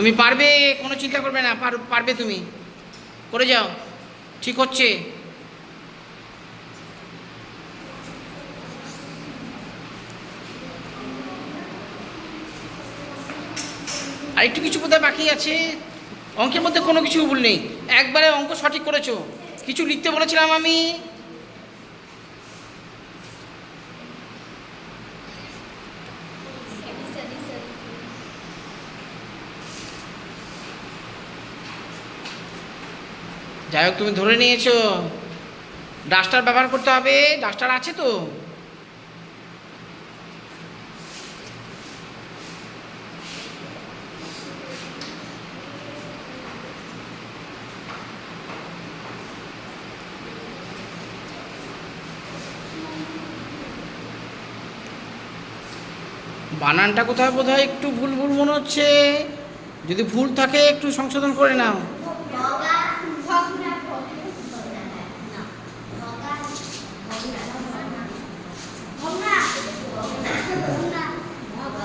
তুমি পারবে, কোনো চিন্তা করবে না, পার- পারবে তুমি। করে যাও, ঠিক হচ্ছে। আর একটু কিছু বোধহয় বাকি আছে। অঙ্কের মধ্যে কোনো কিছু ভুল নেই। একবারে অঙ্ক সঠিক করেছ। কিছু লিখতে বলেছিলাম আমি। যাই হোক, তুমি ধরে নিয়েছো। ডাস্টার ব্যবহার করতে হবে, ডাস্টার আছে তো? বানানটা কোথায় বোধহয়? একটু ভুল ভুল মনে হচ্ছে। যদি ভুল থাকে, একটু সংশোধন করে নাও।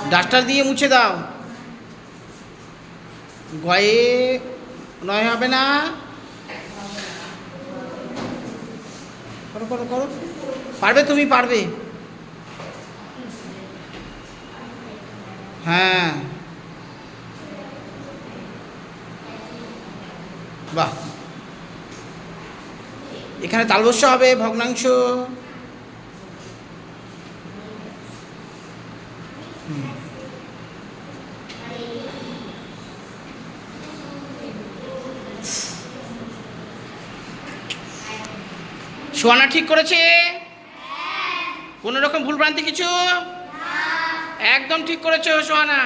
ডাস্টার দিয়ে মুছে দাও। গয়ে নয় হবে না? করো করো করো। পারবে তুমি, পারবে। হ্যাঁ। বাহ। এখানে তালবস্য হবে, ভগ্নাংশ। সোয়ানা ঠিক করেছে? কোনো রকম ভুলভ্রান্তি কিছু? একদম ঠিক করেছে সোহানা